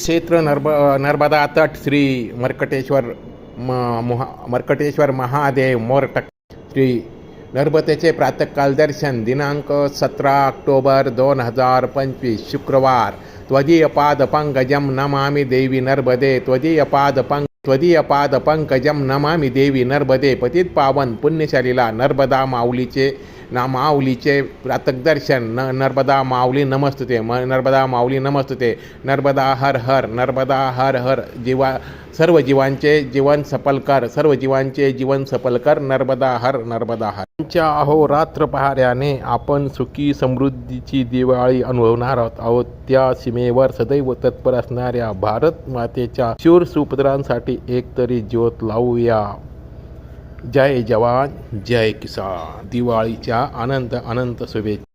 क्षेत्र नर्ब नर्मदा तट श्री मर्कटेश्वर म महा मर्कटेश्वर महादेव मोरटक श्री नर्मदेचे प्रातःकाल दर्शन दिनांक सतरा ऑक्टोबर दोन हजार पंचवीस शुक्रवार. त्वदीय पाद पंकजम नमामि देवी नर्मदे त्वदीय पाद पंक त्वदीय पाद पंकजम नमामि देवी नर्मदे पतित पावन पुण्यशालीला नर्मदा माऊलीचे ना माऊलीचे प्रातकदर्शन न नर्मदा माऊली नमस्तुते म नर्मदा माऊली नमस्तुते नर्मदा हर हर नर्मदा हर हर जीवा सर्व जीवांचे जीवन सफल कर सर्व जीवांचे जीवन सफल कर नर्मदा हर नर्मदा हर. आमच्या अहोरात्र पहाऱ्याने आपण सुखी समृद्धीची दिवाळी अनुभवणार आहोत. आहोत त्या सीमेवर सदैव तत्पर असणाऱ्या भारत मातेच्या शूर सुपुत्रांसाठी एक तरी ज्योत लावूया. जय जवान जय किसान. दिवाळीच्या अनंत अनंत शुभेच्छा.